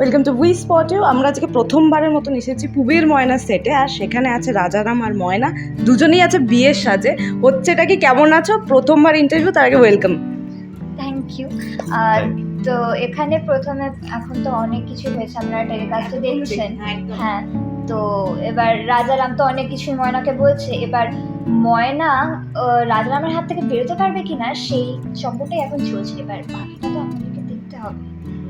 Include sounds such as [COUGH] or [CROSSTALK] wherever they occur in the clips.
Welcome to we spot you আমরা আজকে প্রথমবারের মতন এসেছি পুবের ময়না সেটে আর সেখানে আছে রাজারাম আর ময়না। দুজনেই আছে বিয়ের সাজে। হচ্ছে এটা কি কেমন আছো? প্রথমবার ইন্টারভিউ তার আগে ওয়েলকাম থ্যাংক ইউ আর তো এখানে প্রথমে এখন তো অনেক কিছু হয়েছে আপনারা টেলিকাস্টে দেখছেন? হ্যাঁ তো এবার রাজারাম তো অনেক কিছুই ময়নাকে বলছে। এবার ময়না রাজারামের হাত থেকে বেরোতে পারবে কিনা সেই সম্পর্কে এখন চলছে। এবার বাকিটা তো আমাদেরকে দেখতে হবে।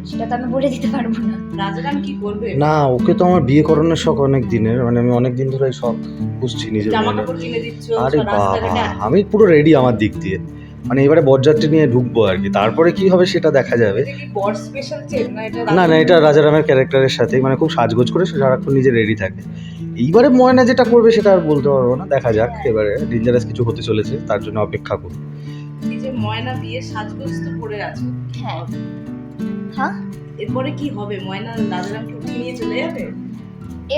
সেটা তো আমি বলে দিতে পারব না। রাজারাম কি করবে? না ওকে তো আমার বিয়ে করানোর শখ অনেক দিনের মানে আমি অনেক দিন ধরে এই শখ বুঝছি নিজের মনে। আরে বাবা আমি পুরো রেডি আমার দিক দিয়ে। মানে এবারে বরযাত্রী নিয়ে ঢুকবো আর কি তারপরে কি হবে সেটা দেখা যাবে। এটা কি বর স্পেশাল চেন না না না এটা রাজারামের? ক্যারেক্টারের সাথে মানে খুব সাজগোজ করে সে সারাক্ষণ নিজে রেডি থাকে। এইবারে ময়না যেটা করবে সেটা আর বলতে পারব না দেখা যাক এবারে ডেঞ্জারাস কিছু হতে চলেছে তার জন্য অপেক্ষা যে ময়না বিয়ে সাজগোজ তো পরে আছে হ্যাঁ। হ্যাঁ? এরপরে কি হবে? ময়না রাজারামকে উঠিয়ে নিয়ে চলে যাবে?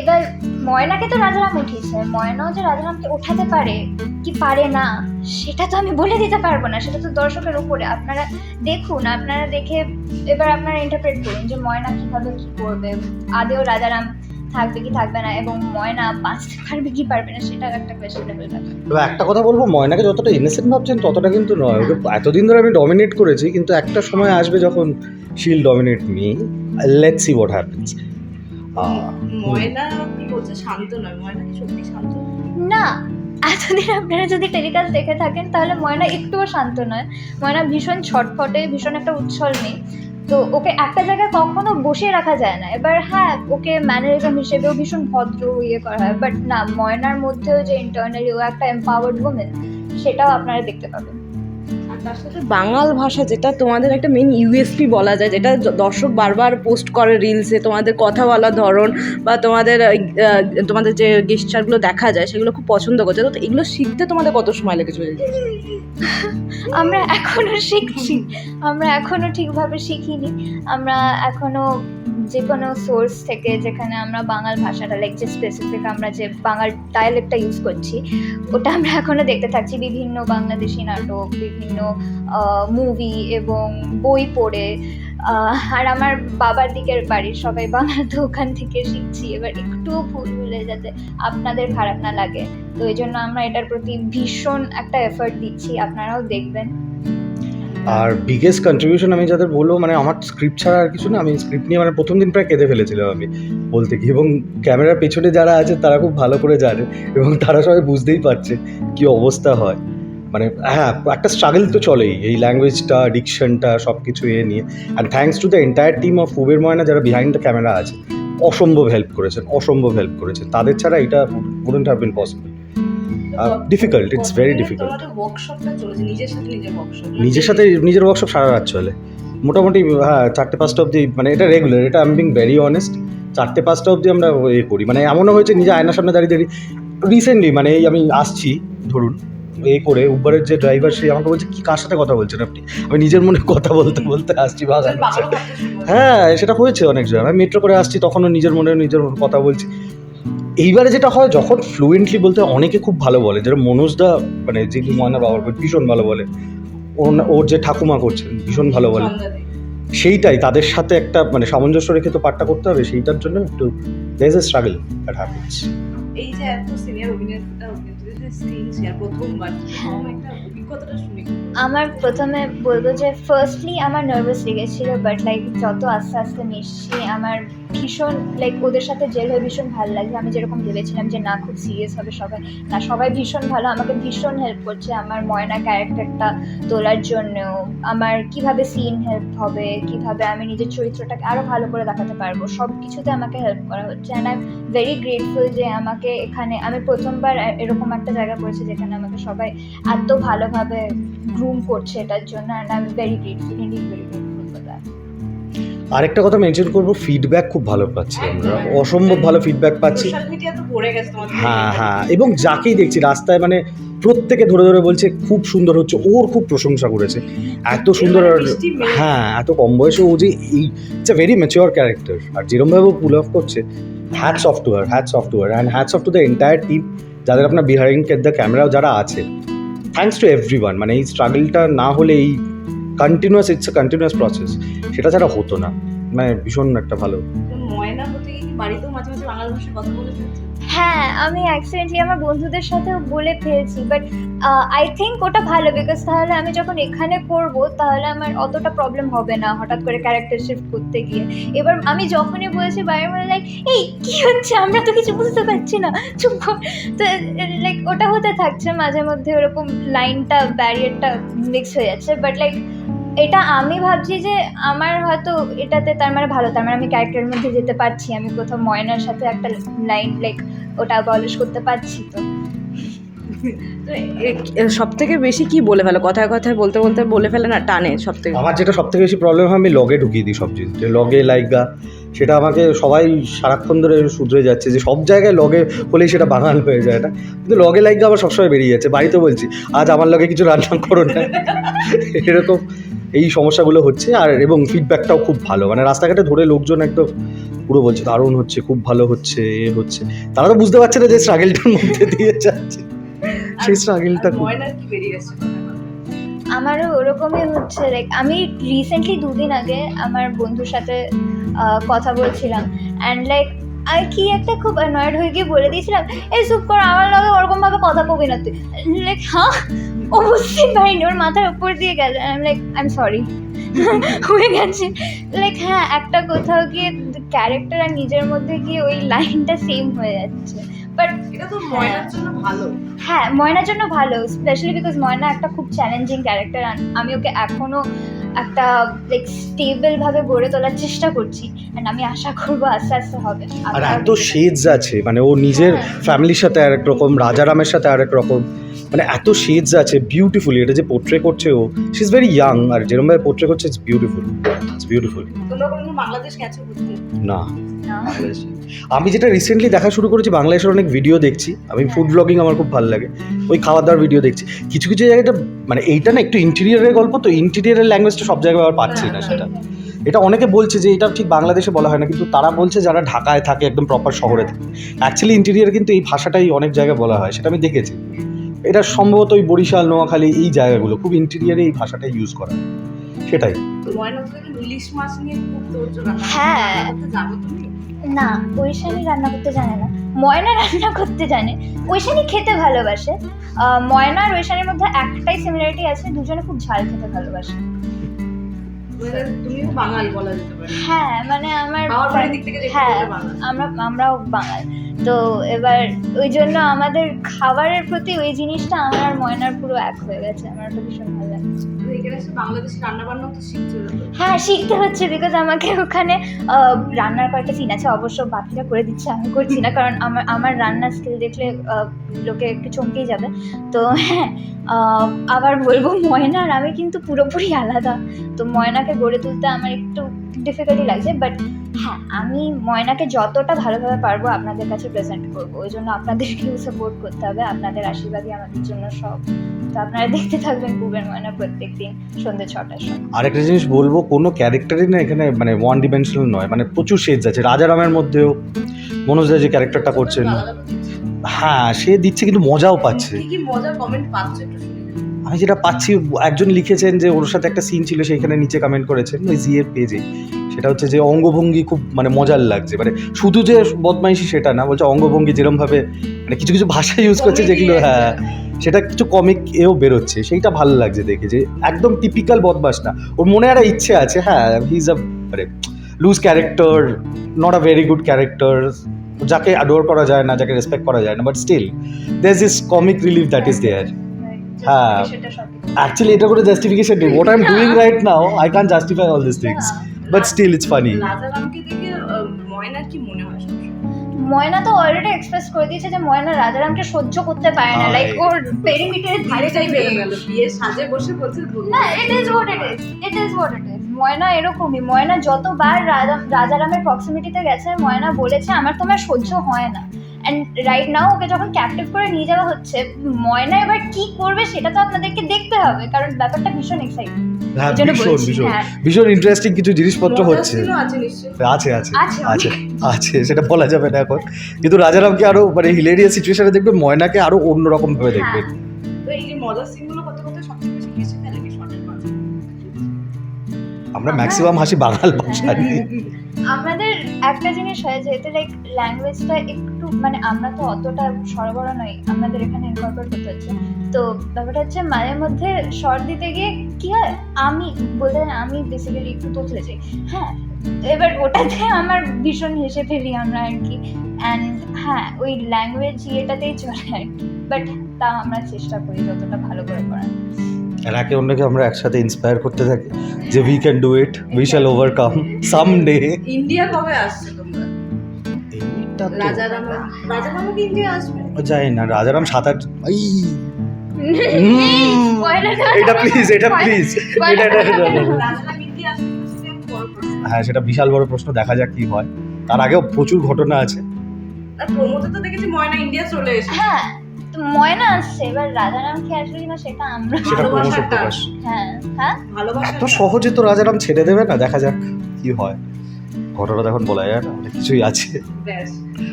এবার ময়নাকে তো রাজারাম উঠিয়েছে ময়নাও যে রাজারামকে ওঠাতে পারে কি পারে না সেটা তো আমি বলে দিতে পারব না। সেটা তো দর্শকের উপরে। আপনারা দেখুন আপনারা দেখে এবার আপনারা ইন্টারপ্রেট করুন যে ময়না কীভাবে কি করবে। আদেও রাজারাম থাকবে কি থাকবে না এবং ময়না বাঁচতে পারবে কি পারবে না সেটা একটা কোয়েশ্চেনেবল ব্যাপার। একটা কথা বলব ময়নাকে যতটা ইনোসেন্ট ভাবছেন ততটা কিন্তু নয়। ওকে এতদিন ধরে আমি ডমিনেট করেছি কিন্তু একটা সময় আসবে যখন she'll dominate me let's see what happens Moyna কি বলছে? শান্ত নয়। ময়না কি সত্যি শান্ত? না এতদিন আপনারা যদি টেলিকাস্ট দেখে থাকেন তাহলে ময়না একটুও শান্ত নয়। ময়না ভীষণ ছটফটে ভীষণ একটা উচ্ছল মেয়ে। তো ওকে একটা জায়গায় কখনো বসিয়ে রাখা যায় না। এবার হ্যাঁ ওকে ম্যানারিজম হিসেবেও ভীষণ ভদ্র ইয়ে করা হয় বাট না, ময়নার মধ্যেও যে ইন্টারনালি ও একটা এম্পাওয়ার্ড ওমেন সেটাও আপনারা দেখতে পাবেন। তার সাথে বাঙাল ভাষা যেটা, তোমাদের একটা মেন ইউএসপি বলা যায়, যেটা দর্শক বারবার পোস্ট করে রিলসে তোমাদের কথা বলার ধরন বা তোমাদের তোমাদের যে গেস্টারগুলো দেখা যায়, সেগুলো খুব পছন্দ করছে। তো এগুলো শিখতে তোমাদের কত সময় লেগে চলে যায় আমরা এখনও শিখছি। আমরা এখনও ঠিকভাবে শিখিনি। আমরা এখনও যে কোনো সোর্স থেকে যেখানে আমরা বাঙাল ভাষাটা লাইক যে স্পেসিফিক আমরা যে বাঙাল ডায়ালেক্টটা ইউজ করছি, ওটা আমরা এখনও দেখতে থাকছি। বিভিন্ন বাংলাদেশি নাটক, বিভিন্ন মুভি এবং বই পড়ে আর আমার বাবার দিকের বাড়ির সবাই বাংলা তো ওখান থেকে শিখছি। এবার একটু ভুল ভুলে যাতে আপনাদের খারাপ না লাগে। তো এই জন্য আমরা এটার প্রতি ভীষণ একটা এফর্ট দিচ্ছি, আপনারাও দেখবেন। আর বিগেস্ট কন্ট্রিবিউশন আমি যাদের বলব মানে আমার স্ক্রিপ্ট ছাড়া আর কিছু না, আমি স্ক্রিপ্ট নিয়ে মানে প্রথম দিন প্রায় কেঁদে ফেলেছিলাম আমি, বলতে কি, এবং ক্যামেরার পেছনে যারা আছে তারা খুব ভালো করে জানে, এবং তারা সবাই বুঝতেই পারছে কি অবস্থা হয়। মানে হ্যাঁ একটা স্ট্রাগল তো চলেই। এই ল্যাঙ্গুয়েজটা ডিকশনটা সব কিছু এ নিয়ে। And thanks to the entire team of ফুবের Moyna যারা বিহাইন্ড দ্য ক্যামেরা আছে অসম্ভব হেল্প করেছেন অসম্ভব হেল্প করেছেন। তাদের ছাড়া এটা wouldn't have been possible difficult it's very difficult তোমাদের ওয়ার্কশপটা চলেছে নিজের সাথে নিজের ওয়ার্কশপ নিজের সাথে নিজের ওয়ার্কশপ সারা রাত চলে। মোটামুটি হ্যাঁ চারটে পাঁচটা অবধি মানে এটা রেগুলার এটা আমি বিং ভেরি অনেস্ট চারটে পাঁচটা অবধি আমরা এ করি। মানে এমনও হয়েছে নিজে আয়নার সামনে দাঁড়িয়ে দাঁড়িয়ে। রিসেন্টলি মানে এই আমি আসছি ধরুন এ করে উবারের যে ড্রাইভার সে আমাকে বলছে কি কার সাথে কথা বলছেন আপনি? আমি নিজের মনে কথা বলতে বলতে আসছি বাগান হ্যাঁ সেটা হয়েছে অনেক জায়গায়। আমি মেট্রো করে আসছি তখনও নিজের মনে নিজের মনে কথা বলছি। এইবারে যেটা হয় যখন ফ্লুয়েন্টলি বলতে অনেকে খুব ভালো বলে যেটা মনোজদা মানে যিনি ময়না বাবার ভীষণ ভালো বলে। ওর- ওর যে ঠাকুমা করছেন ভীষণ ভালো বলে। সেইটাই তাদের সাথে একটা মানে সামঞ্জস্য রেখে তো পাঠটা করতে হবে সেইটার জন্য একটু there a struggle that happens এই যে এত সিনিয়র অভিনেতা অভিনেত্রীদের শেয়ার প্রথমবার। এরকম একটা অভিজ্ঞতাটা শুনে। আমার প্রথমে বলব যে ফার্স্টলি আমার নার্ভাস লেগেছিল বাট লাইক যত আস্তে আস্তে মিশছি আমার ভীষণ লাইক ওদের সাথে জেল হয়ে ভীষণ ভালো লাগে। আমি যেরকম ভেবেছিলাম যে, না, খুব সিরিয়াস হবে সবাই। না, সবাই ভীষণ ভালো। আমাকে ভীষণ হেল্প করছে। আমার ময়না ক্যারেক্টারটা তোলার জন্য আমার কীভাবে সিন হেল্প হবে, কীভাবে আমি নিজের চরিত্রটাকে আরও ভালো করে দেখাতে পারব সব কিছুতে আমাকে হেল্প করা হচ্ছে। And I am very grateful যে, আমাকে এখানে, আমি প্রথমবার এরকম একটা জায়গা করেছি যেখানে আমাকে সবাই এত ভালোভাবে গ্রুম করছে এটার জন্য। And I am very grateful indeed very grateful আরেকটা কথা মেনশন করব ফিডব্যাক খুব ভালো পাচ্ছি আমরা। অসম্ভব ভালো ফিডব্যাক পাচ্ছি। হ্যাঁ হ্যাঁ এবং যাকেই দেখছি রাস্তায় মানে প্রত্যেকে ধরে ধরে বলছে খুব সুন্দর হচ্ছে ওর খুব প্রশংসা করেছে। এত সুন্দর আর হ্যাঁ এত কম বয়সে ও যে এই it's a very mature character আর যেরমভাবে ও পুল অফ করছে hats off to her hats off to her and hats off to the entire team যাদের আপনার বিহারিং দ্য ক্যামেরাও যারা আছে। থ্যাংকস টু এভরি মানে এই স্ট্রাগলটা না হলে এই continuous it's a continuous process সেটা ছাড়া হতো না। মানে ভীষণ একটা ভালো। ময়না বাড়িতেও মাঝে মাঝে বাংলা ভাষায় কথা বলে হ্যাঁ আমি অ্যাক্সিডেন্টলি আমার বন্ধুদের সাথেও বলে ফেলছি বাট আই থিঙ্ক ওটা ভালো বিকজ তাহলে আমি যখন এখানে করব তাহলে আমার অতটা প্রবলেম হবে না হঠাৎ করে ক্যারেক্টার শিফট করতে গিয়ে। এবার আমি যখনই বলেছি বাইরে মনে লাইক এই কি হচ্ছে? আমরা তো কিছু বুঝতে পারছি না। চুপ কর। তো লাইক ওটা হতে থাকছে মাঝে মধ্যে ওরকম লাইনটা ব্যারিয়ারটা মিক্স হয়ে যাচ্ছে বাট লাইক এটা আমি ভাবছি যে আমার হয়তো এটাতে তার মানে ভালো তার মানে আমি ক্যারেক্টারের মধ্যে যেতে পারছি আমি কোথাও ময়নার সাথে একটা লাইন লাইক ওটা অবলিশ করতে পারছি তো। সব থেকে বেশি কি বলে ফেলো? কথায় কথায় বলতে বলতে বলে ফেলে না টানে সব থেকে আমার যেটা সব থেকে বেশি প্রবলেম হয় আমি লগে ঢুকিয়ে দিই সব জিনিস। যে লগে লাইগা সেটা আমাকে সবাই সারাক্ষণ ধরে শুধরে যাচ্ছে যে সব জায়গায় লগে হলেই সেটা বাঙাল হয়ে যায় না কিন্তু লগে লাইগা আবার সবসময় বেরিয়ে যাচ্ছে বাড়িতে বলছি আজ আমার লগে কিছু রান্না করো না। এরকম। এই সমস্যাগুলো হচ্ছে আর এবং ফিডব্যাকটাও খুব ভালো। মানে রাস্তাঘাটে ধরে লোকজন একদম পুরো বলছে দারুণ হচ্ছে খুব ভালো হচ্ছে এ হচ্ছে। তারা তো বুঝতে পারছে না যে স্ট্রাগেলটার মধ্যে দিয়ে যাচ্ছে। সেই স্ট্রাগেলটা খুব আমারও ওরকমই হচ্ছে লাইক আমি রিসেন্টলি দুদিন আগে আমার বন্ধুর সাথে কথা বলছিলাম। অ্যান্ড লাইক আর কি একটা খুব অ্যানয়েড হয়ে গিয়ে বলে দিয়েছিলাম এই চুপ কর আমার লগে ওরকমভাবে কথা কবি না তুই। লাইক হ্যাঁ? ও বুঝতে পারিনি ওর মাথার উপর দিয়ে গেল। I like I am sorry হয়ে গেছে। লাইক হ্যাঁ একটা কোথাও গিয়ে ক্যারেক্টার আর নিজের মধ্যে গিয়ে ওই লাইনটা সেম হয়ে যাচ্ছে। বাট এটা তো ময়নার জন্য ভালো। হ্যাঁ ময়নার জন্য ভালো স্পেশালি বিকজ ময়না একটা খুব চ্যালেঞ্জিং ক্যারেক্টার আমি ওকে এখনও একটা লাইক স্টেবল ভাবে গড়ে তোলার চেষ্টা করছি। অ্যান্ড আমি আশা করব আস্তে আস্তে হবে। আর এত শেডস আছে মানে ও নিজের। ফ্যামিলির সাথে আরেক রকম রাজারামের সাথে আরেক রকম। মানে এত শেডস আছে বিউটিফুলি এটা যে পোর্ট্রে করছে ও শি ইজ ভেরি ইয়াং আর যেরকমভাবে পোর্ট্রে করছে ইটস বিউটিফুল ইটস বিউটিফুল না। না। আমি যেটা রিসেন্টলি দেখা শুরু করেছি বাংলাদেশের অনেক ভিডিও দেখছি। আমি ফুড ব্লগিং আমার খুব ভালো লাগে। ওই খাওয়া দাওয়ার ভিডিও দেখছি। কিছু কিছু জায়গাটা মানে এইটা না একটু ইন্টেরিয়ারের গল্প তো ইন্টেরিয়ারের ল্যাঙ্গুয়েজটা সব জায়গায় আবার পাচ্ছি না সেটা। এটা অনেকে বলছে যে এটা ঠিক বাংলাদেশে বলা হয় না কিন্তু তারা বলছে যারা ঢাকায় থাকে একদম প্রপার শহরে থাকে। অ্যাকচুয়ালি ইন্টেরিয়ার কিন্তু এই ভাষাটাই অনেক জায়গায় বলা হয় সেটা আমি দেখেছি। এটা সম্ভবত ওই বরিশাল নোয়াখালী এই জায়গাগুলো খুব ইন্টেরিয়ারে এই ভাষাটা ইউজ করা। সেটাই। ইলিশ মাছ নিয়ে হ্যাঁ। না ঐশানি রান্না করতে জানে না। ময়না রান্না করতে জানে। ঐশানি খেতে ভালোবাসে। ময়না আর ঐশানির মধ্যে একটাই সিমিলারিটি আছে দুজনে খুব ঝাল খেতে ভালোবাসে। হ্যাঁ মানে আমার হ্যাঁ আমরা আমরাও বাঙাল। তো এবার ওই জন্য আমাদের খাবারের প্রতি ওই জিনিসটা আমার আর ময়নার পুরো এক হয়ে গেছে আমার ওটা ভীষণ ভালো লাগে। হ্যাঁ শিখতে হচ্ছে বিকজ আমাকে ওখানে রান্নার কয়েকটা সিন আছে অবশ্য বাকিরা করে দিচ্ছে আমি করছি না কারণ আমার আমার রান্নার স্কিল দেখলে লোকে একটু চমকেই যাবে। তো হ্যাঁ আবার বলব ময়না আর আমি কিন্তু পুরোপুরি আলাদা। তো ময়নাকে গড়ে তুলতে আমার একটু ডিফিকাল্টি লাগছে বাট হ্যাঁ আমি ময়নাকে যতটা ভালোভাবে পারব আপনাদের কাছে প্রেজেন্ট করব। ওই জন্য আপনাদেরকেও সাপোর্ট করতে হবে আপনাদের আশীর্বাদই আমাদের জন্য সব। তো আপনারা দেখতে থাকবেন কুবের ময়না প্রত্যেক দিন সন্ধ্যে ছটার সময়। আরেকটা জিনিস বলব কোনো ক্যারেক্টারই না এখানে মানে ওয়ান ডিমেনশনাল নয় মানে প্রচুর শেডস আছে। রাজারামের মধ্যেও মনোজ যে ক্যারেক্টারটা করছেন। হ্যাঁ সে দিচ্ছে কিন্তু মজাও পাচ্ছে। মজার কমেন্ট পাচ্ছ আমি যেটা পাচ্ছি একজন লিখেছেন যে ওর সাথে একটা সিন ছিল সেইখানে নিচে কমেন্ট করেছেন ওই জিএর পেজে সেটা হচ্ছে যে অঙ্গভঙ্গি খুব মানে মজার লাগছে। মানে শুধু যে বদমাইশি সেটা না বলছে অঙ্গভঙ্গি যেরমভাবে মানে কিছু কিছু ভাষা ইউজ করছে যেগুলো হ্যাঁ সেটা কিছু কমিক এও বেরোচ্ছে। সেইটা ভালো লাগছে দেখে যে একদম টিপিক্যাল বদমাস না। ওর মনে একটা ইচ্ছে আছে হ্যাঁ হি ইজ আ মানে loose character not a very good character যাকে অ্যাডোর করা যায় না যাকে রেসপেক্ট করা যায় না but still there is comic relief that is there হ্যাঁ। অ্যাকচুয়ালি এটা করে জাস্টিফিকেশন নেই। What I am doing right now I can justify all this things but still it's funny রাজারামকে দেখে ময়নার কি মনে হয় ময়না তো অলরেডি এক্সপ্রেস করে দিয়েছে যে ময়না রাজারামকে সহ্য করতে পারে না লাইক ওর পেরিমিটারের ধারে এটাই ভেঙে গেল। বিয়ে সাজে বসে বলছে না it is what it is it is what it is Moyna এরকমই ময়না যতবার রাজা- রাজারামের প্রক্সিমিটিতে গেছে ময়না বলেছে আমার তোমার সহ্য হয় না। অ্যান্ড রাইট নাও ওকে যখন ক্যাপটিভ করে নিয়ে যাওয়া হচ্ছে ময়না এবার কি করবে সেটা তো আপনাদেরকে দেখতে হবে কারণ ব্যাপারটা ভীষণ এক্সাইটিং হ্যাঁ জন্য ভীষণ ভীষণ। হ্যাঁ। ভীষণ ইন্টারেস্টিং কিছু জিনিসপত্র হচ্ছে। আছে আছে আছে আছে, সেটা বলা যাবে না এখন। কিন্তু রাজারামকে আরও মানে হিলেরিয়াস সিচুয়েশনে দেখবে ময়নাকে আরও অন্যরকম ভাবে দেখবেন তো এই যে মজার সিনগুলো করতে করতে সবচেয়ে বেশি কেসে ফেলে কি শর্টের মাঝে আমরা ম্যাক্সিমাম হাসি বাঙাল ভাষা নিয়ে [LAUGHS] আমাদের একটা জিনিস হয় যেহেতু লাইক ল্যাঙ্গুয়েজটা একটু মানে আমরা তো অতটা সরবরাহ নই, আমাদের এখানে ইনকর্পোরেট করতে হচ্ছে। তো ব্যাপারটা হচ্ছে মাঝে মধ্যে শর্ট দিতে গিয়ে কি হয়? আমি বলতে আমি বেসিক্যালি একটু তোতলে যাই হ্যাঁ এবার ওটাতে আমার ভীষণ হেসে ফেলি আমরা আর কি। অ্যান্ড হ্যাঁ ওই ল্যাঙ্গুয়েজ ইয়েটাতেই চলে আর কি। বাট তা আমরা চেষ্টা করি যতটা ভালো করে করার। আর একে অন্যকে আমরা একসাথে ইন্সপায়ার করতে থাকি যে we can do it we shall overcome some day India কবে আসছে তোমরা? রাজারাম না সাত আট এটা প্লিজ এটা প্লিজ। হ্যাঁ সেটা বিশাল বড় প্রশ্ন দেখা যাক কি হয়। তার আগেও প্রচুর ঘটনা আছে। আর তো দেখেছি ময়না ইন্ডিয়া চলে এসেছে। হ্যাঁ তো ময়না আসছে এবার রাজারাম কি আসবে কিনা সেটা আমরা সেটা ক্রমশ প্রকাশ হ্যাঁ হ্যাঁ? ভালোবাসা এত সহজে তো রাজারাম ছেড়ে দেবে না দেখা যাক কি হয়। ঘটনা এখন বলা যায় না অনেক কিছুই আছে।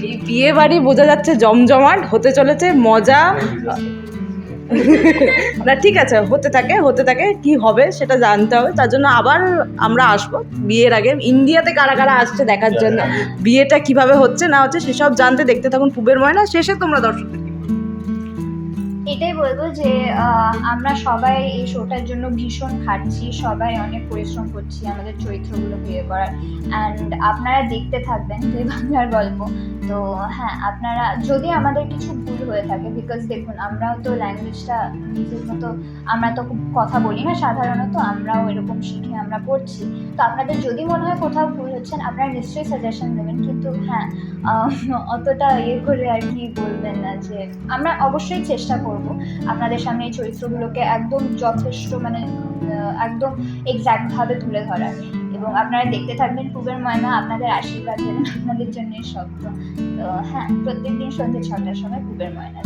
এই বিয়ে বাড়ি বোঝা যাচ্ছে জমজমাট হতে চলেছে মজা। না ঠিক আছে হতে থাকে হতে থাকে কি হবে সেটা জানতে হবে। তার জন্য আবার আমরা আসব বিয়ের আগে। ইন্ডিয়াতে কারা কারা আসছে দেখার জন্য বিয়েটা কীভাবে হচ্ছে না হচ্ছে সেসব জানতে দেখতে থাকুন পুবের ময়না। শেষে তোমরা দর্শকদের কি বলবে? এটাই বলব যে আমরা সবাই এই শোটার জন্য ভীষণ খাটছি, সবাই অনেক পরিশ্রম করছি আমাদের চরিত্রগুলো বিয়ে করার। অ্যান্ড আপনারা দেখতে থাকবেন দুই বাংলার গল্প। তো হ্যাঁ আপনারা, যদি আমাদের কিছু ভুল হয়ে থাকে বিকজ দেখুন, আমরাও তো ল্যাঙ্গুয়েজটা নিজের মতো, আমরা তো কথা বলি না সাধারণত, আমরাও এরকম শিখে আমরা পড়ছি। তো আপনাদের যদি মনে হয় কোথাও ভুল হচ্ছেন আপনারা নিশ্চয়ই সাজেশন দেবেন। কিন্তু হ্যাঁ অতটা ইয়ে করে আর কি বলবেন না যে, আমরা অবশ্যই চেষ্টা করব। আপনাদের সামনে এই চরিত্রগুলোকে একদম যথেষ্ট মানে একদম এক্স্যাক্টভাবে তুলে ধরার। এবং আপনারা দেখতে থাকবেন পুবের ময়না আপনাদের আশীর্বাদ দেবেন আপনাদের জন্য শব্দ তো হ্যাঁ প্রত্যেকদিন সন্ধ্যে ছটার সময় খুবের ময়না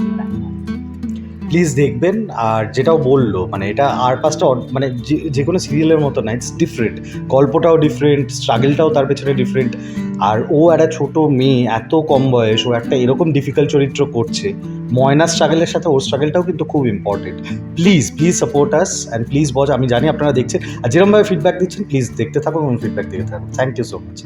প্লিজ দেখবেন, আর যেটাও বলল মানে এটা আর পাঁচটা মানে যে- কোনো সিরিয়ালের মতো না ইটস ডিফারেন্ট গল্পটাও ডিফারেন্ট স্ট্রাগলটাও তার পেছনে ডিফারেন্ট আর ও একটা ছোট মেয়ে, এত কম বয়স, ও একটা এরকম ডিফিকাল্ট চরিত্র করছে। ময়না স্ট্রাগলের সাথে ওর স্ট্রাগলটাও কিন্তু খুব important please please support us and please বজ আমি জানি আপনারা দেখছেন, আর যেরকমভাবে ফিডব্যাক দিচ্ছেন প্লিজ দেখতে থাকুন এবং ফিডব্যাক দিতে থাকুন। Thank you so much